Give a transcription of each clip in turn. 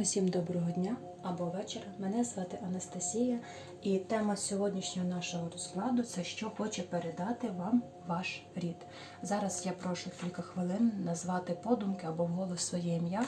Усім доброго дня або вечора. Мене звати Анастасія, і тема сьогоднішнього нашого розкладу це що хоче передати вам ваш рід. Зараз я прошу кілька хвилин назвати подумки або вголос своє ім'я,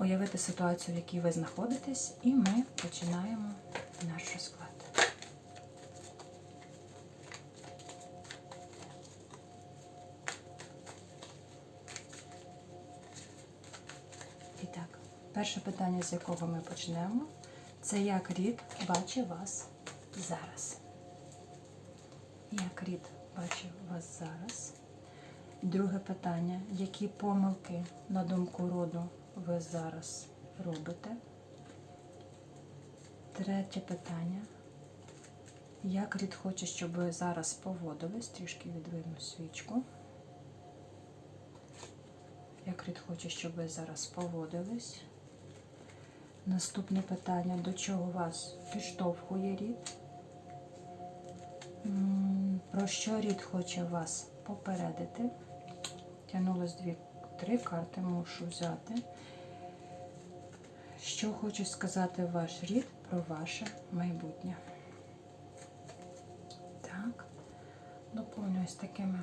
уявити ситуацію, в якій ви знаходитесь, і ми починаємо наш розклад. Перше питання, з якого ми почнемо, це як рід бачить вас зараз. Як рід бачить вас зараз. Друге питання, які помилки, на думку роду, ви зараз робите? Третє питання. Як рід хоче, щоб ви зараз поводились, трішки відвину свічку. Як рід хоче, щоб ви зараз поводились. Наступне питання: до чого вас підштовхує рід? Про що рід хоче вас попередити? Тягнулось дві, три карти, мушу взяти. Що хоче сказати ваш рід про ваше майбутнє? Так, доповнюю з такими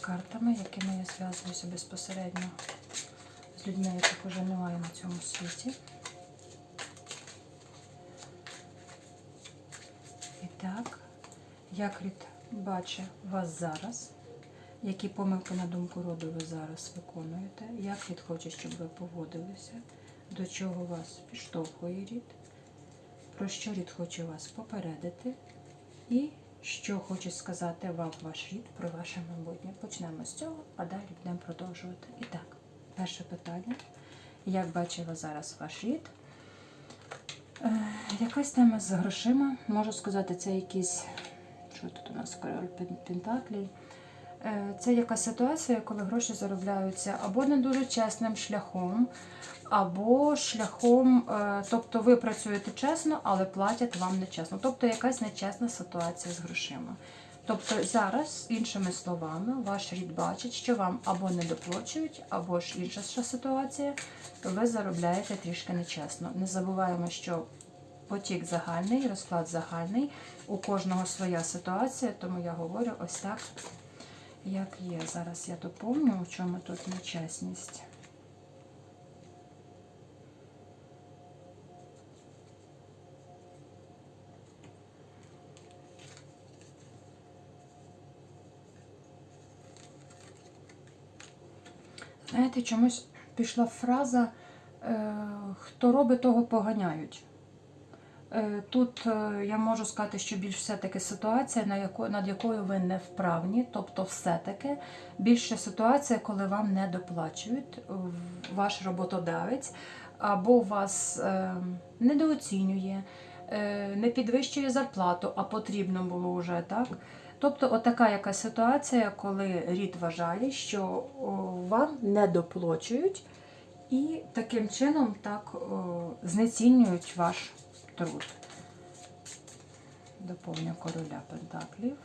картами, якими я зв'язуюся безпосередньо з людьми, яких вже немає на цьому світі. І так, як рід бачить вас зараз, які помилки на думку роду ви зараз виконуєте, як рід хоче, щоб ви поводилися, до чого вас підштовхує рід, про що рід хоче вас попередити, і що хоче сказати вам ваш рід про ваше майбутнє. Почнемо з цього, а далі будемо продовжувати. І так, перше питання. Як бачить вас зараз ваш рід? Е, якась тема з грошима. Можу сказати, це якісь. Що тут у нас король пен- пентаклів? Е, Це якась ситуація, коли гроші заробляються або не дуже чесним шляхом, або шляхом, е, тобто ви працюєте чесно, але платять вам нечесно. Тобто якась нечесна ситуація з грошима. Тобто зараз, іншими словами, ваш рід бачить, що вам або не доплачують, або ж інша ситуація, ви заробляєте трішки нечесно. Не забуваємо, що потік загальний, розклад загальний, у кожного своя ситуація, тому я говорю ось так, як є. Зараз я доповню, у чому тут нечесність. Знаєте, чомусь пішла фраза е, хто робить, того поганяють. Е, Тут е, я можу сказати, що більш все-таки ситуація, над якою ви не вправні, тобто все-таки більше ситуація, коли вам не доплачують ваш роботодавець, або вас недооцінює, не підвищує зарплату, а потрібно було вже так. Тобто, отака якась ситуація, коли рід вважає, що вам не доплачують, і таким чином так знецінюють ваш труд. Доповню короля Пентаклів.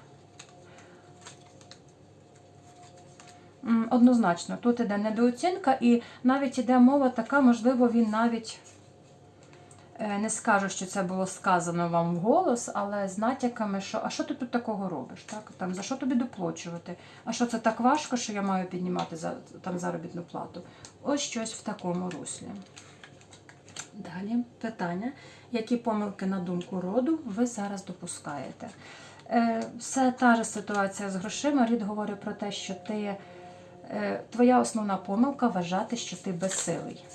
Однозначно, тут іде недооцінка, і навіть іде мова така, можливо, він навіть не скажу, що це було сказано вам вголос, але з натяками, що а що ти тут такого робиш? Так? Там, за що тобі доплачувати? А що це так важко, що я маю піднімати за, там, заробітну плату? Ось щось в такому руслі. Далі питання, які помилки на думку роду ви зараз допускаєте? Е, Все та ж ситуація з грошима. Рід говорить про те, що ти, е, твоя основна помилка вважати, що ти безсилий.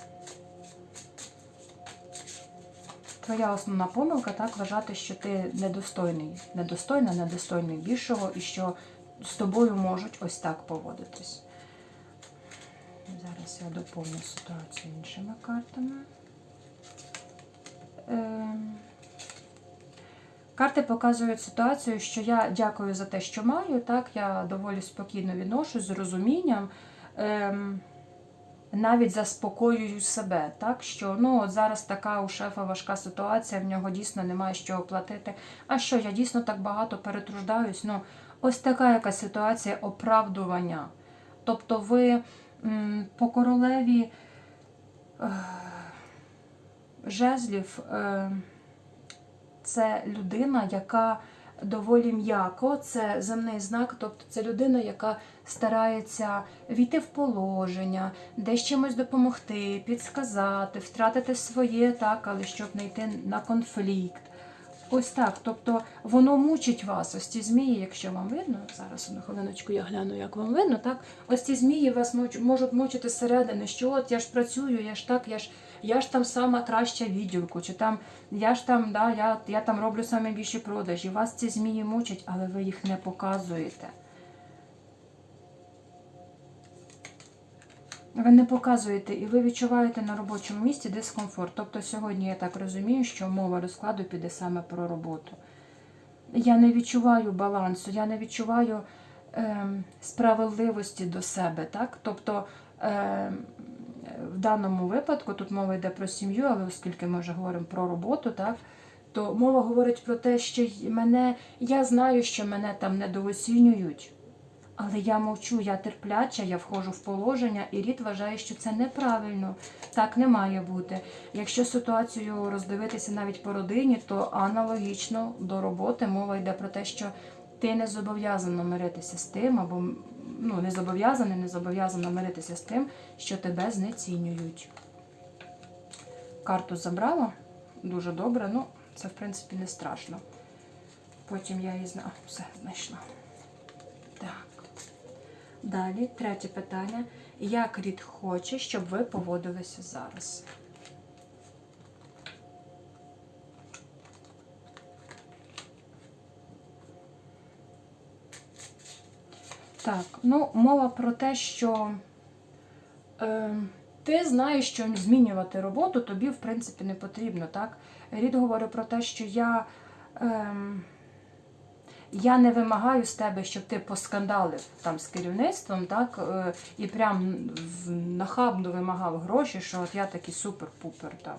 Твоя основна помилка так вважати, що ти недостойний, недостойна, недостойний більшого і що з тобою можуть ось так поводитись. Зараз я доповню ситуацію іншими картами. Ем, Карти показують ситуацію, що я дякую за те, що маю. Так, я доволі спокійно відношусь з розумінням. Ем, навіть заспокоюю себе, так що ну от зараз така у шефа важка ситуація, в нього дійсно немає з чого платити. А що я дійсно так багато перетруждаюсь? Ну, ось така якась ситуація оправдування. Тобто, ви м, по королеві е, жезлів е, це людина, яка доволі м'яко, це земний знак, тобто це людина, яка старається війти в положення, десь чимось допомогти, підсказати, втратити своє, так, але щоб не йти на конфлікт. Ось так. Тобто воно мучить вас. Ось ці змії, якщо вам видно, зараз на хвилиночку я гляну, як вам видно, так? Ось ці змії вас можуть мучити зсередини, що от я ж працюю, я ж так, я ж, я ж там сама краща відділку, чи там я ж там, да, я, я там роблю саме більші продажі. Вас ці змії мучать, але ви їх не показуєте. Ви не показуєте і ви відчуваєте на робочому місці дискомфорт. Тобто сьогодні я так розумію, що мова розкладу піде саме про роботу. Я не відчуваю балансу, я не відчуваю ем, справедливості до себе. Так? Тобто ем, в даному випадку тут мова йде про сім'ю, але оскільки ми вже говоримо про роботу, так? то мова говорить про те, що мене, я знаю, що мене там недооцінюють. Але я мовчу, я терпляча, я входжу в положення, і рід вважає, що це неправильно. Так не має бути. Якщо ситуацію роздивитися навіть по родині, то аналогічно до роботи мова йде про те, що ти не зобов'язана миритися з тим, або ну, не зобов'язаний, не зобов'язана миритися з тим, що тебе знецінюють. Карту забрала дуже добре, ну це в принципі не страшно. Потім я її зна... все знайшла. Так. Далі, третє питання. Як рід хоче, щоб ви поводилися зараз? Так, ну, мова про те, що е, ти знаєш, що змінювати роботу тобі, в принципі, не потрібно. Так? Рід говорить про те, що я. Е, я не вимагаю з тебе, щоб ти поскандалив там з керівництвом, так, е, і прям нахабно вимагав гроші, що от я такий супер-пупер там.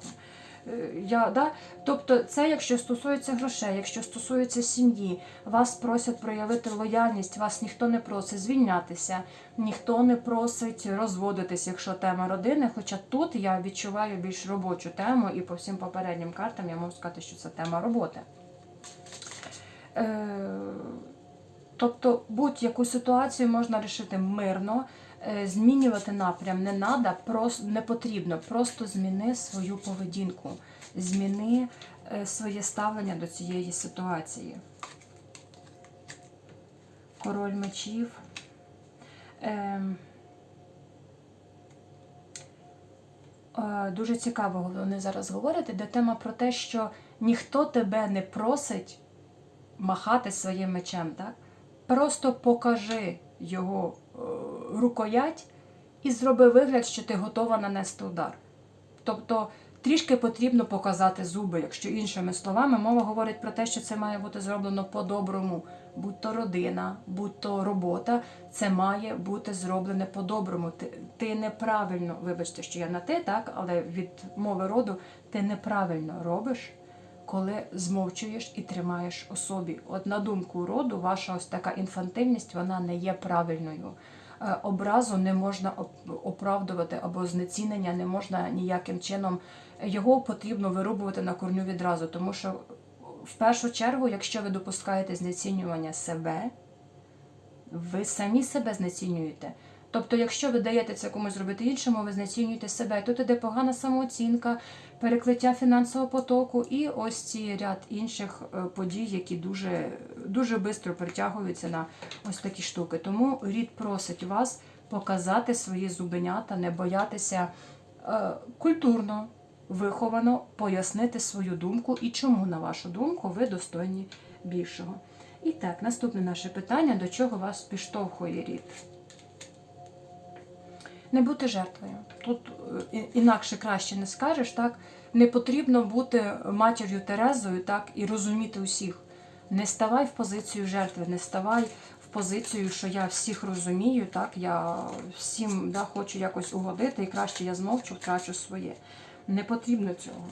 Е, Я, да? Тобто, це якщо стосується грошей, якщо стосується сім'ї, вас просять проявити лояльність, вас ніхто не просить звільнятися, ніхто не просить розводитись, якщо тема родини. Хоча тут я відчуваю більш робочу тему, і по всім попереднім картам я можу сказати, що це тема роботи. Е, Тобто будь-яку ситуацію можна рішити мирно, змінювати напрям не просто не потрібно. Просто зміни свою поведінку, зміни е, своє ставлення до цієї ситуації. Король мечів. Ем, е, Дуже цікаво вони зараз говорять, де тема про те, що ніхто тебе не просить махати своїм мечем. Так? Просто покажи його е, рукоять і зроби вигляд, що ти готова нанести удар. Тобто трішки потрібно показати зуби, якщо іншими словами, мова говорить про те, що це має бути зроблено по-доброму. Будь то родина, будь то робота, це має бути зроблене по-доброму. Ти, ти неправильно, вибачте, що я на ти, так, але від мови роду ти неправильно робиш коли змовчуєш і тримаєш у собі. От на думку роду, ваша ось така інфантильність вона не є правильною. Е, Образу не можна оправдувати або знецінення не можна ніяким чином. Його потрібно вирубувати на корню відразу, тому що в першу чергу, якщо ви допускаєте знецінювання себе, ви самі себе знецінюєте. Тобто, якщо ви даєте це комусь зробити іншому, ви знецінюєте себе. Тут іде погана самооцінка, перекриття фінансового потоку і ось ці ряд інших е, подій, які дуже, дуже швидко притягуються на ось такі штуки. Тому рід просить вас показати свої зубенята, не боятися е, культурно, виховано пояснити свою думку і чому, на вашу думку, ви достойні більшого. І так, наступне наше питання: до чого вас підштовхує рід? Не бути жертвою. Тут е, інакше краще не скажеш, так? Не потрібно бути матір'ю Терезою, так, і розуміти усіх. Не ставай в позицію жертви, не ставай в позицію, що я всіх розумію, так, я всім да, хочу якось угодити, і краще я змовчу, втрачу своє. Не потрібно цього.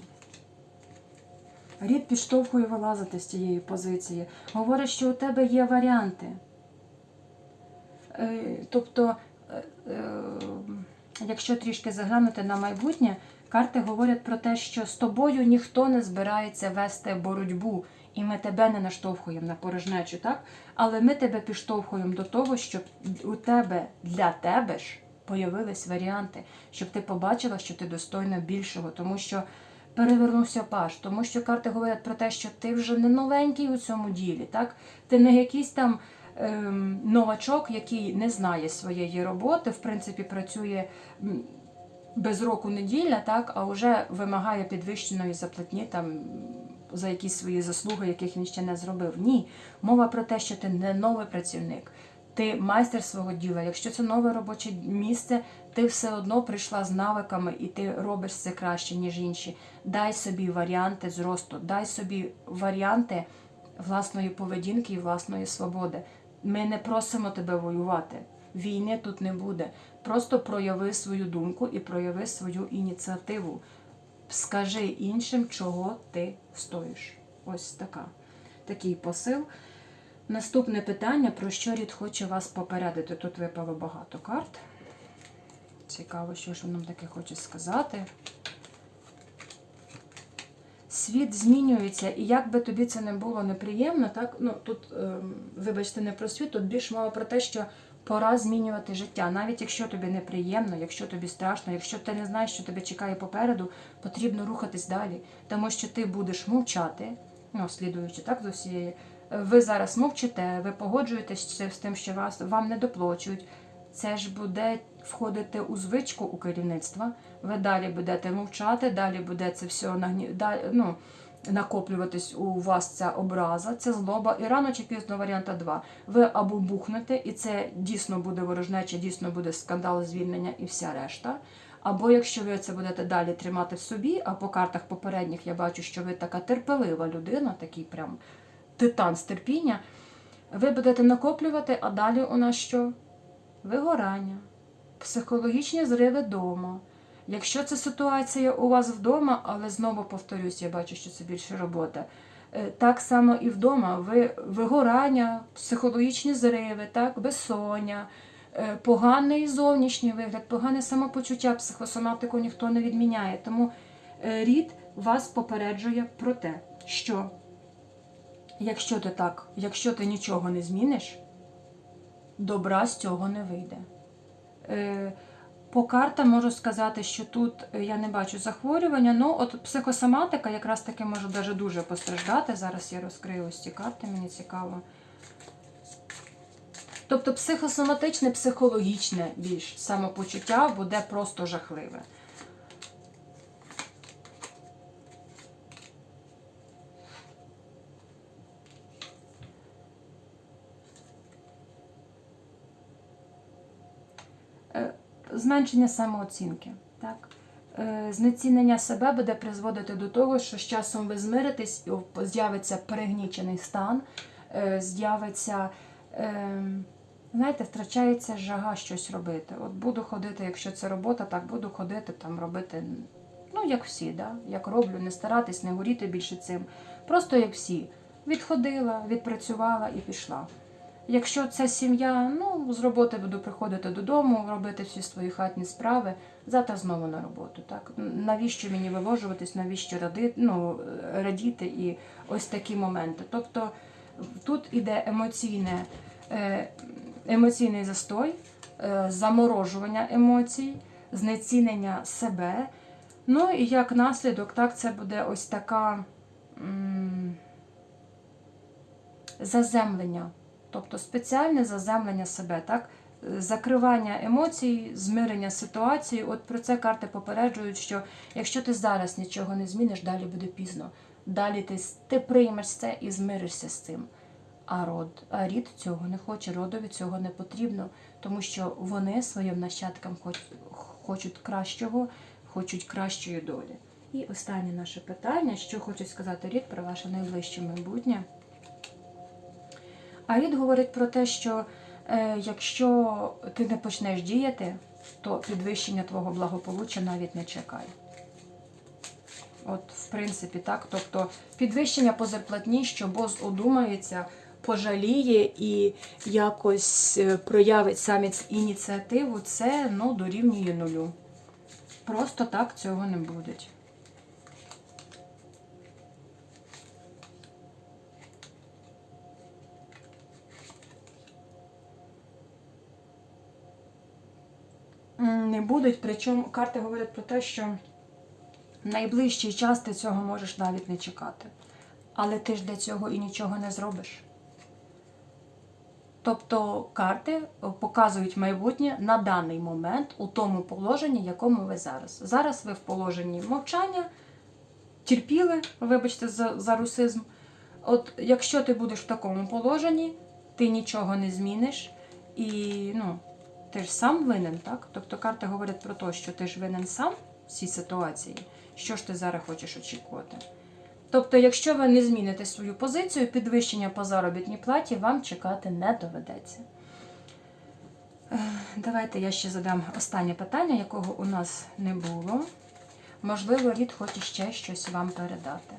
Рід підштовхує вилазити з цієї позиції. Говорить, що у тебе є варіанти. Е, Тобто, якщо трішки заглянути на майбутнє, карти говорять про те, що з тобою ніхто не збирається вести боротьбу, і ми тебе не наштовхуємо на порожнечу, так? Але ми тебе підштовхуємо до того, щоб у тебе для тебе ж появились варіанти, щоб ти побачила, що ти достойна більшого, тому що перевернувся паш, тому що карти говорять про те, що ти вже не новенький у цьому ділі, так? Ти не якийсь там новачок, який не знає своєї роботи, в принципі, працює без року неділя, так, а вже вимагає підвищеної заплатні там за якісь свої заслуги, яких він ще не зробив. Ні, мова про те, що ти не новий працівник. Ти майстер свого діла. Якщо це нове робоче місце, ти все одно прийшла з навиками і ти робиш це краще, ніж інші. Дай собі варіанти зросту, дай собі варіанти власної поведінки і власної свободи. Ми не просимо тебе воювати. Війни тут не буде. Просто прояви свою думку і прояви свою ініціативу. Скажи іншим, чого ти стоїш. Ось така. Такий посил. Наступне питання, про що рід хоче вас попередити. Тут випало багато карт. Цікаво, що ж нам таке хоче сказати. Світ змінюється, і як би тобі це не було неприємно, так ну тут, ем, вибачте, не про світ, тут більш мова про те, що пора змінювати життя. Навіть якщо тобі неприємно, якщо тобі страшно, якщо ти не знаєш, що тебе чекає попереду, потрібно рухатись далі, тому що ти будеш мовчати, ну, слідуючи так з усієї. Ви зараз мовчите, ви погоджуєтесь з тим, що вас вам не доплачують. Це ж буде входити у звичку у керівництва. Ви далі будете мовчати, далі буде це все нагні... ну, накоплюватись у вас ця образа, це злоба. І рано чи пізно варіанта 2. Ви або бухнете, і це дійсно буде ворожнеча, дійсно буде скандал, звільнення і вся решта. Або якщо ви це будете далі тримати в собі, а по картах попередніх я бачу, що ви така терпелива людина, такий прям титан з терпіння, ви будете накоплювати, а далі у нас що? Вигорання, психологічні зриви вдома. Якщо це ситуація у вас вдома, але знову повторюсь, я бачу, що це більше робота. е, Так само і вдома. Ви вигорання, психологічні зриви, так, безсоння, е, поганий зовнішній вигляд, погане самопочуття, психосоматику ніхто не відміняє. Тому е, рід вас попереджує про те, що якщо ти так, якщо ти нічого не зміниш, добра з цього не вийде. Е, По картам можу сказати, що тут е, я не бачу захворювання, ну от психосоматика якраз таки може даже дуже постраждати. Зараз я розкрию ось ці карти, мені цікаво. Тобто психосоматичне, психологічне більш самопочуття буде просто жахливе. Зменшення самооцінки. Так? Е, Знецінення себе буде призводити до того, що з часом ви змиритесь, і з'явиться перегнічений стан, е, з'явиться, е, знаєте, втрачається жага щось робити. От буду ходити, якщо це робота, так буду ходити, там робити, ну, як всі, да? як роблю, не старатись, не горіти більше цим. Просто як всі. Відходила, відпрацювала і пішла. Якщо це сім'я, ну з роботи буду приходити додому, робити всі свої хатні справи, завтра знову на роботу. Так навіщо мені виложуватись, навіщо ради, ну, радіти і ось такі моменти. Тобто тут іде емоційне, е, емоційний застой, е, заморожування емоцій, знецінення себе. Ну і як наслідок, так це буде ось така м, заземлення. Тобто спеціальне заземлення себе, так? Закривання емоцій, змирення ситуації. От про це карти попереджують, що якщо ти зараз нічого не зміниш, далі буде пізно. Далі ти, ти приймеш це і змиришся з цим. А род, а рід цього не хоче, родові цього не потрібно, тому що вони своїм нащадкам хоч, хочуть кращого, хочуть кращої долі. І останнє наше питання: що хоче сказати рід про ваше найближче майбутнє? А рід говорить про те, що е, якщо ти не почнеш діяти, то підвищення твого благополуччя навіть не чекає. От, в принципі, так. Тобто підвищення по зарплатні, що бос одумається, пожаліє і якось е, проявить саме ініціативу, це ну, дорівнює нулю. Просто так цього не буде. Не будуть, причому карти говорять про те, що найближчий час ти цього можеш навіть не чекати. Але ти ж для цього і нічого не зробиш. Тобто карти показують майбутнє на даний момент у тому положенні, якому ви зараз. Зараз ви в положенні мовчання, терпіли, вибачте за, за русизм. От якщо ти будеш в такому положенні, ти нічого не зміниш, і ну, ти ж сам винен, так? Тобто карти говорять про те, що ти ж винен сам в цій ситуації. Що ж ти зараз хочеш очікувати? Тобто, якщо ви не зміните свою позицію, підвищення по заробітній платі вам чекати не доведеться. Е, Давайте я ще задам останнє питання, якого у нас не було. Можливо, рід хоче ще щось вам передати.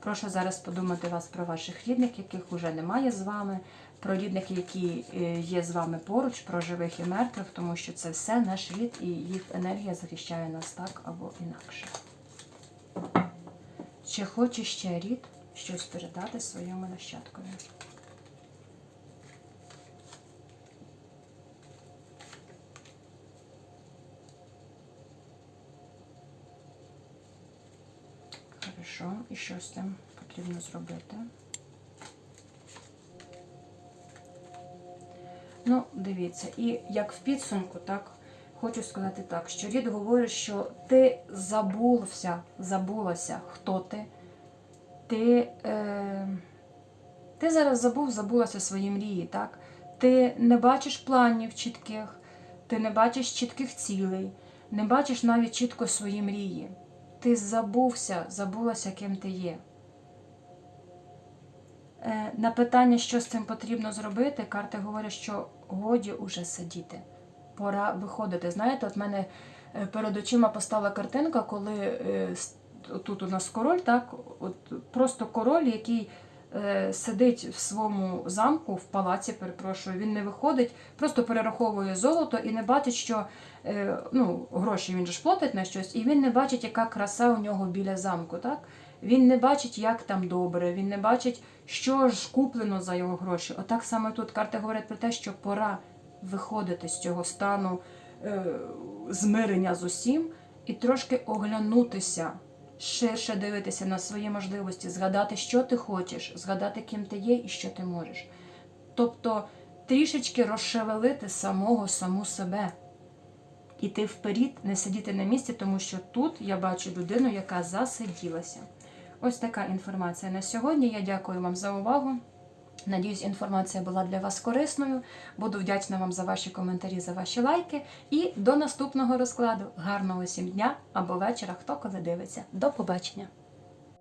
Прошу зараз подумати вас про ваших рідних, яких уже немає з вами, про рідних, які е, є з вами поруч, про живих і мертвих, тому що це все наш рід і їх енергія захищає нас так або інакше. Чи хоче ще рід щось передати своєму нащадкові? Хорошо, і що з цим потрібно зробити? Ну, дивіться, і як в підсумку, так, хочу сказати так, що рід говорить, що ти забувся, забулася, хто ти. Ти, е, ти зараз забув, забулася свої мрії, так? Ти не бачиш планів чітких, ти не бачиш чітких цілей, не бачиш навіть чітко свої мрії. Ти забувся, забулася, ким ти є. Е, На питання, що з цим потрібно зробити, карти говорять, що годі уже сидіти. Пора виходити. Знаєте, от мене е, перед очима постала картинка, коли е, тут у нас король, так, от просто король, який е, сидить в своєму замку, в палаці, перепрошую, він не виходить, просто перераховує золото і не бачить, що ну, гроші він ж платить на щось, і він не бачить, яка краса у нього біля замку. Так? Він не бачить, як там добре, він не бачить, що ж куплено за його гроші. Отак саме тут карти говорять про те, що пора виходити з цього стану е, змирення з усім і трошки оглянутися, ширше дивитися на свої можливості, згадати, що ти хочеш, згадати, ким ти є і що ти можеш. Тобто трішечки розшевелити самого саму себе. Іти вперед, не сидіти на місці, тому що тут я бачу людину, яка засиділася. Ось така інформація на сьогодні. Я дякую вам за увагу. Надіюсь, інформація була для вас корисною. Буду вдячна вам за ваші коментарі, за ваші лайки. І до наступного розкладу. Гарного всім дня або вечора, хто коли дивиться. До побачення!